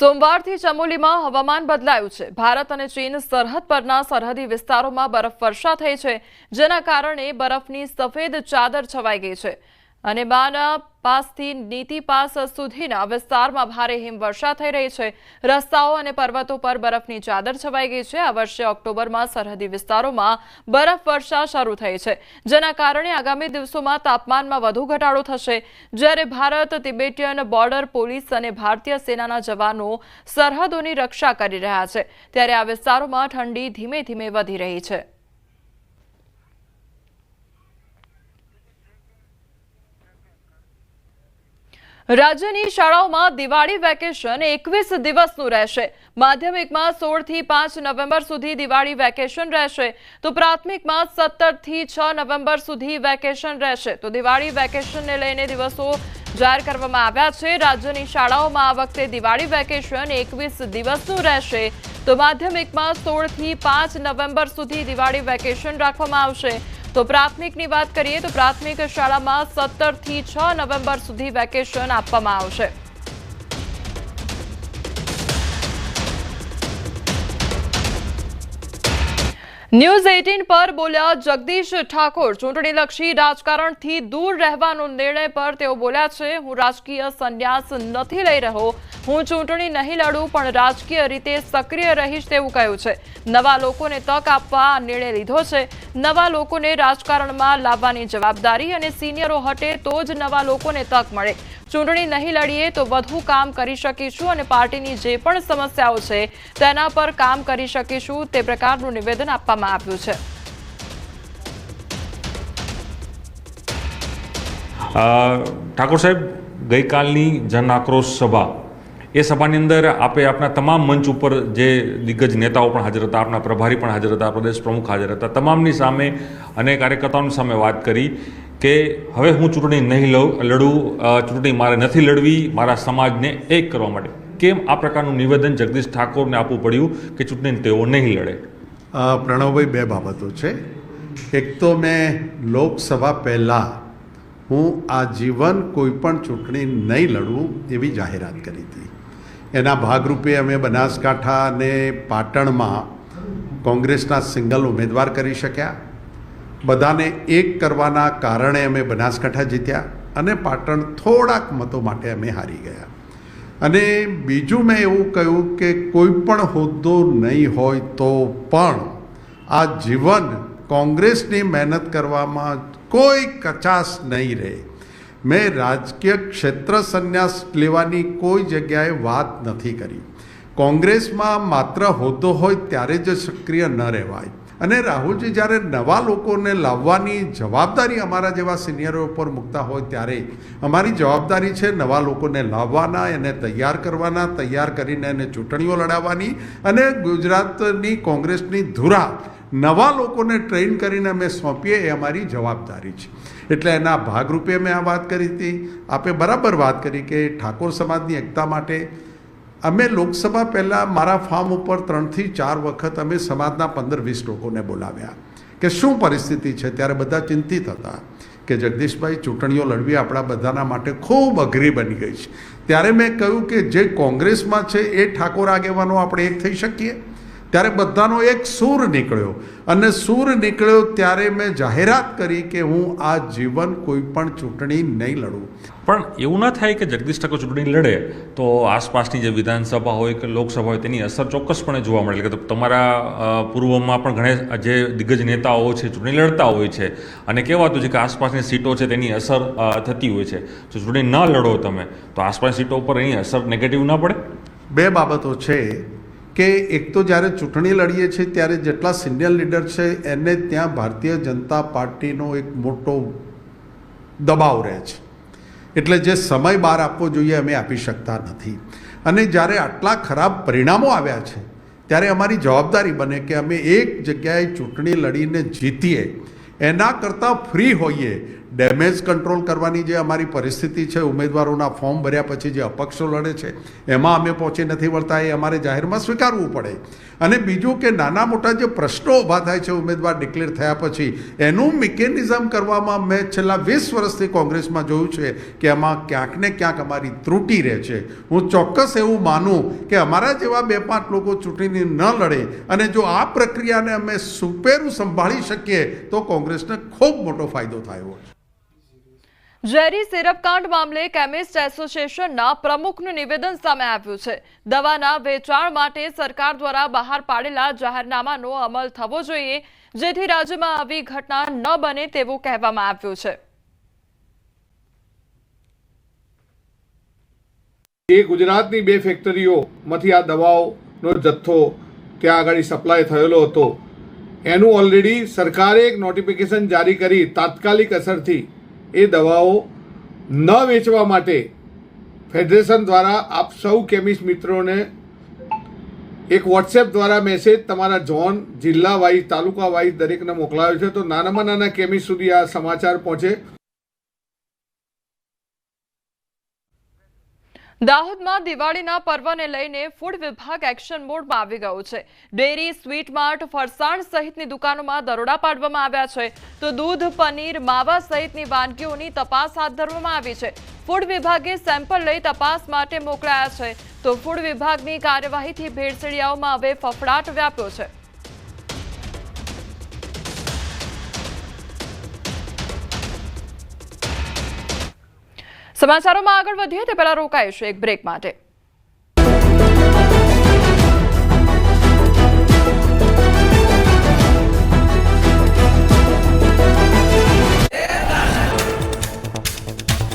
સોમવારથી ચમોલીમાં હવામાન બદલાયું છે. ભારત અને ચીન સરહદ પરના સરહદી વિસ્તારોમાં બરફવર્ષા થઈ છે, જેના કારણે બરફની સફેદ ચાદર છવાઈ ગઈ છે. અને બાના પાસથી નીતિ પાસ સુધીના વિસ્તારમાં ભારે હિમવર્ષા થઈ રહી છે. રસ્તાઓ અને પર્વતો પર બરફની ચાદર છવાઈ ગઈ છે. આ વર્ષે ઓક્ટોબરમાં સરહદી વિસ્તારોમાં બરફવર્ષા શરૂ થઈ છે. જેના કારણે આગામી દિવસોમાં તાપમાનમાં વધુ ઘટાડો થશે. જ્યારે ભારત, તિબેટીયન બોર્ડર, પોલીસ અને ભારતીય સેનાના જવાનો સરહદોની રક્ષા કરી રહ્યા છે. ત્યારે આ વિસ્તારોમાં ઠંડી ધીમે ધીમે વધી રહી છે. રાજ્યની શાળાઓમાં દિવાળી વેકેશન એકવીસ દિવસનું રહેશે. માધ્યમિકમાં સોળથી પાંચ નવેમ્બર સુધી દિવાળી વેકેશન રહેશે. તો પ્રાથમિકમાં સત્તરથી છ નવેમ્બર સુધી વેકેશન રહેશે. તો દિવાળી વેકેશનને લઈને દિવસો જાહેર કરવામાં આવ્યા છે. રાજ્યની શાળાઓમાં આ વખતે દિવાળી વેકેશન એકવીસ દિવસનું રહેશે. તો માધ્યમિકમાં સોળથી પાંચ નવેમ્બર સુધી દિવાળી વેકેશન રાખવામાં આવશે. તો પ્રાથમિકની વાત કરીએ તો પ્રાથમિક શાળામાં સત્તરથી છ નવેમ્બર સુધી વેકેશન આપવામાં આવશે. ન્યૂઝ એઇટીન પર બોલ્યા જગદીશ ઠાકોર. ચૂંટણીલક્ષી રાજકારણથી દૂર રહેવાનો નિર્ણય પર તેઓ બોલ્યા છે, હું રાજકીય સંન્યાસ નથી લઈ રહ્યો. હું ચૂંટણી નહીં લડું, પણ રાજકીય રીતે સક્રિય રહીશ તેવું કહ્યું છે. નવા લોકોને તક આપવા નિર્ણય લીધો છે. નવા લોકોને રાજકારણમાં લાવવાની જવાબદારી અને સિનિયરો હટે તો જ નવા લોકોને તક મળે. ચૂંટણી નહીં લડીએ તો વધુ કામ કરી શકીશું અને પાર્ટીની જે પણ સમસ્યાઓ છે, તેના પર કામ કરી શકીશું. તે પ્રકારનું નિવેદન આપવામાં આવ્યું છે. ઠાકોર સાહેબ, ગઈકાલની જન આક્રોશ સભા, એ સભાની અંદર આપે આપના તમામ મંચ ઉપર જે દિગ્ગજ નેતાઓ પણ હાજર હતા, આપના પ્રભારી પણ હાજર હતા, પ્રદેશ પ્રમુખ હાજર હતા, તમામની સામે અને કાર્યકર્તાઓની સામે વાત કરી. કે હવે હું ચૂંટણી નહીં લઉં, લડું ચૂંટણી મારે નથી લડવી, મારા સમાજને એક કરવા માટે. કેમ આ પ્રકારનું નિવેદન જગદીશ ઠાકોરને આપવું પડ્યું કે ચૂંટણી તેઓ નહીં લડે? પ્રણવભાઈ બે બાબતો છે. એક તો મેં લોકસભા પહેલાં હું આજીવન કોઈ પણ ચૂંટણી નહીં લડું એવી જાહેરાત કરી હતી. એના ભાગરૂપે અમે બનાસકાંઠા અને પાટણમાં કોંગ્રેસના સિંગલ ઉમેદવાર કરી શક્યા. બધાને એક કરવાના કારણે અમે બનાસકાંઠા જીત્યા અને પાટણ થોડાક મતો માટે અમે હારી ગયા. અને બીજું મેં એવું કહ્યું કે કોઈ પણ હોદ્દો નહીં હોય તો પણ આ જીવન કોંગ્રેસની મહેનત કરવામાં કોઈ કચાશ નહીં રહે. મેં રાજકીય ક્ષેત્ર સંન્યાસ લેવાની કોઈ જગ્યાએ વાત નથી કરી. કોંગ્રેસમાં માત્ર હોદ્દો હોય ત્યારે જ સક્રિય ન રહેવાય. અને રાહુલજી જ્યારે નવા લોકોને લાવવાની જવાબદારી અમારા જેવા સિનિયરો ઉપર મૂકતા હોય ત્યારે અમારી જવાબદારી છે નવા લોકોને લાવવાના, એને તૈયાર કરવાના, તૈયાર કરીને એને ચૂંટણીઓ લડાવવાની. અને ગુજરાતની કોંગ્રેસની ધુરા નવા લોકોને ટ્રેન કરીને અમે સોંપીએ એ અમારી જવાબદારી છે. એટલે એના ભાગરૂપે મેં આ વાત કરી હતી. આપે બરાબર વાત કરી કે ઠાકોર સમાજની એકતા માટે અમે લોકસભા પહેલાં મારા ફાર્મ ઉપર ત્રણથી ચાર વખત અમે સમાજના પંદર વીસ લોકોને બોલાવ્યા કે શું પરિસ્થિતિ છે? ત્યારે બધા ચિંતિત હતા કે જગદીશભાઈ, ચૂંટણીઓ લડવી આપણા બધાના માટે ખૂબ અઘરી બની ગઈ છે. ત્યારે મેં કહ્યું કે જે કોંગ્રેસમાં છે એ ઠાકોર આગેવાનો આપણે એક થઈ શકીએ. ત્યારે બધાનો એક સૂર નીકળ્યો. અને સૂર નીકળ્યો ત્યારે મેં જાહેરાત કરી કે હું આ જીવન કોઈ પણ ચૂંટણી નહીં લડું. પણ એવું ના થાય કે જગદીશ ઠાકોર ચૂંટણી લડે તો આસપાસની જે વિધાનસભા હોય કે લોકસભા હોય તેની અસર ચોક્કસપણે જોવા મળે. કે તમારા પૂર્વમાં પણ ઘણા જે દિગ્ગજ નેતાઓ છે ચૂંટણી લડતા હોય છે. અને કહેવાતું છે કે આસપાસની સીટો છે તેની અસર થતી હોય છે. જો ચૂંટણી ન લડો તમે તો આસપાસની સીટો ઉપર એની અસર નેગેટિવ ના પડે? બે બાબતો છે. કે એક તો જ્યારે ચૂંટણી લડીએ છીએ, ત્યારે જેટલા સિનિયર લીડર છે, એને ત્યાં ભારતીય જનતા પાર્ટીનો એક મોટો દબાવ રહે છે. એટલે જે સમય બહાર આપવો જોઈએ અમે આપી શકતા નથી. અને જ્યારે આટલા ખરાબ પરિણામો આવ્યા છે, ત્યારે અમારી જવાબદારી બને કે અમે એક જગ્યાએ ચૂંટણી લડીને જીતીએ. એના કરતાં ફ્રી હોઈએ ડેમેજ કંટ્રોલ કરવાની જે અમારી પરિસ્થિતિ છે, ઉમેદવારોના ફોર્મ ભર્યા પછી જે અપક્ષો લડે છે, એમાં અમે પહોંચી નથી વળતા, એ અમારે જાહેરમાં સ્વીકારવું પડે. અને બીજું કે નાના મોટા જે પ્રશ્નો ઊભા થાય છે, ઉમેદવાર ડિક્લેર થયા પછી, એનું મિકેનિઝમ કરવામાં મેં છેલ્લા વીસ વર્ષથી કોંગ્રેસમાં જોયું છે કે એમાં ક્યાંક ને ક્યાંક અમારી ત્રુટિ રહે છે. હું ચોક્કસ એવું માનું કે અમારા જેવા બે પાંચ લોકો ચૂંટણી ન લડે અને જો આ પ્રક્રિયાને અમે સુપેરું સંભાળી શકીએ, તો કોંગ્રેસને ખૂબ મોટો ફાયદો થયો છે. ઝેરી સિરપકાંડ મામલે કેમિસ્ટ એસોસિએશનના પ્રમુખનું નિવેદન સામે આવ્યું છે. દવાના વેચાણ માટે સરકાર દ્વારા બહાર પાડેલા જાહેરનામાનો અમલ થવો જોઈએ, જેથી રાજ્યમાં આવી ઘટના ન બને તેવું કહેવામાં આવ્યું છે. એ ગુજરાતની બે ફેક્ટરીઓમાંથી આ દવાઓનો જથ્થો ત્યાં આગળ સપ્લાય થયેલો હતો. એનું ઓલરેડી સરકારે એક નોટિફિકેશન જારી કરી તાત્કાલિક અસરથી એ દવાઓ ન વેચવા માટે ફેડરેશન દ્વારા આપ સૌ કેમિસ્ટ મિત્રોને એક વોટ્સએપ દ્વારા મેસેજ તમારા ઝોન, જિલ્લા વાઇઝ, તાલુકા વાઇઝ દરેકને મોકલાયો છે. તો નાનામાં નાના કેમિસ્ટ સુધી આ સમાચાર પહોંચે. દાહોદમાં દિવાળીના પર્વને લઈને ફૂડ વિભાગ એક્શન મોડમાં આવી ગયું છે. ડેરી સ્વીટ માર્ટ ફરસાણ સહિતની દુકાનોમાં દરોડા પાડવામાં આવ્યા છે. તો દૂધ, પનીર, માવા સહિતની વાનગીઓની તપાસ હાથ ધરવામાં આવી છે. ફૂડ વિભાગે સેમ્પલ લઈ તપાસ માટે મોકલાયા છે. તો ફૂડ વિભાગની કાર્યવાહીથી ભેળસેળિયાઓમાં હવે ફફડાટ વ્યાપ્યો છે. સમાચારોમાં આગળ વધીએ તે પહેલા રોકાઈશું એક બ્રેક માટે.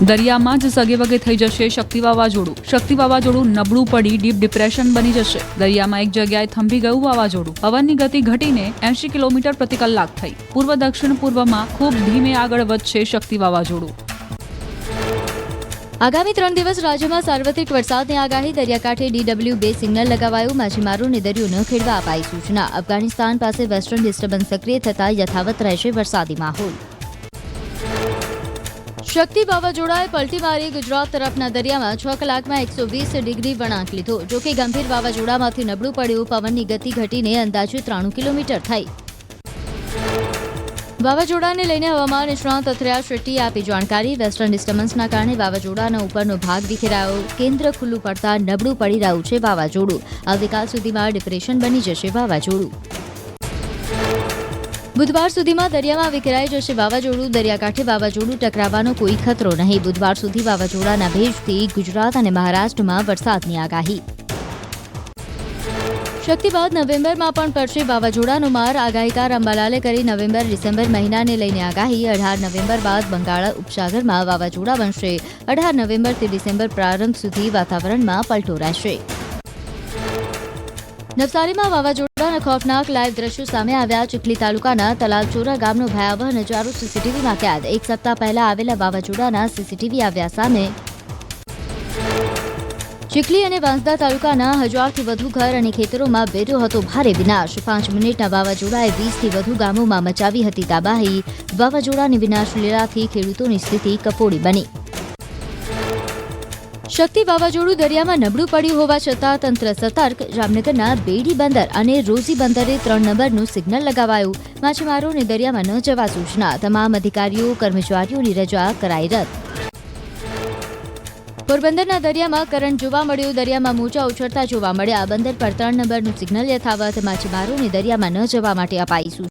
દરિયામાં જ સગેવગે થઈ જશે શક્તિ વાવાઝોડું. શક્તિ વાવાઝોડું નબળું પડી ડીપ ડિપ્રેશન બની જશે. દરિયામાં એક જગ્યાએ થંભી ગયું વાવાઝોડું. પવનની ગતિ ઘટીને એંશી કિલોમીટર પ્રતિ કલાક થઈ. પૂર્વ દક્ષિણ પૂર્વમાં ખૂબ ધીમે આગળ વધશે શક્તિ વાવાઝોડું. આગામી ત્રણ દિવસ રાજ્યમાં સાર્વત્રિક વરસાદની આગાહી, દરિયાકાંઠે ડીડબ્લ્યુ બે સિગ્નલ લગાવાયું માછીમારોને દરિયો ન ખેડવા અપાઈ સૂચના. અફઘાનિસ્તાન પાસે વેસ્ટર્ન ડિસ્ટર્બન્સ સક્રિય થતા યથાવત રહેશે વરસાદી માહોલ. શક્તિ વાવાઝોડાએ પલટી મારી ગુજરાત તરફના દરિયામાં છ કલાકમાં એકસો વીસ ડિગ્રી વળાંક લીધો. જોકે ગંભીર વાવાઝોડામાંથી નબળું પડ્યું, પવનની ગતિ ઘટીને અંદાજે ત્રાણું કિલોમીટર થઈ. વાવાઝોડાને લઈને હવામાન નિષ્ણાંત અથરિયા શેટ્ટીએ આપી જાણકારી. વેસ્ટર્ન ડિસ્ટર્બન્સના કારણે વાવાઝોડાના ઉપરનો ભાગ વિખેરાયો. કેન્દ્ર ખુલ્લું પડતા નબળું પડી રહ્યું છે વાવાઝોડું. આવતીકાલ સુધીમાં ડિપ્રેશન બની જશે વાવાઝોડું. બુધવાર સુધીમાં દરિયામાં વિખેરાઈ જશે વાવાઝોડું. દરિયાકાંઠે વાવાઝોડું ટકરાવવાનો કોઈ ખતરો નહીં. બુધવાર સુધી વાવાઝોડાના ભેજથી ગુજરાત અને મહારાષ્ટ્રમાં વરસાદની આગાહી. શક્તિ બાદ નવેમ્બરમાં પણ પડશે વાવાઝોડાનો માર આગાહીકાર અંબાલાલે કરી નવેમ્બર, ડિસેમ્બર મહિનાને લઈને આગાહી. અઢાર નવેમ્બર બાદ બંગાળ ઉપસાગરમાં વાવાઝોડા બનશે. અઢાર નવેમ્બરથી ડિસેમ્બર પ્રારંભ સુધી વાતાવરણમાં પલટો રહેશે. નવસારીમાં વાવાઝોડાના ખોફનાક લાઈવ દ્રશ્યો સામે આવ્યા. ચીખલી તાલુકાના તલાલચોરા ગામનો ભયાવહ નજારો સીસીટીવીમાં કેદ. એક સપ્તાહ પહેલા આવેલા વાવાઝોડાના સીસીટીવી આવ્યા સામે ચીખલી અને વાંસદા તાલુકાના હજારથી વધુ ઘર અને ખેતરોમાં બેઠો હતો ભારે વિનાશ. પાંચ મિનિટના વાવાઝોડાએ વીસથી વધુ ગામોમાં મચાવી હતી તાબાહી. વાવાઝોડાની વિનાશ લીલાથી ખેડૂતોની સ્થિતિ કફોડી બની. શક્તિ વાવાઝોડું દરિયામાં નબળું પડ્યું હોવા છતાં તંત્ર સતર્ક. જામનગરના બેડી બંદર અને રોઝી બંદરે ત્રણ નંબરનું સિગ્નલ લગાવાયું. માછીમારોને દરિયામાં ન જવા સૂચના. તમામ અધિકારીઓ, કર્મચારીઓની રજા કરાઈ રદ. પોરબંદરના દરિયામાં કરંટ જોવા મળ્યું. દરિયામાં મોજા ઉછળતા જોવા મળ્યા. બંદર પર ત્રણ નંબરનું સિગ્નલ યથાવત. માછીમારોને દરિયામાં ન જવા માટે અપાઈ સૂચના.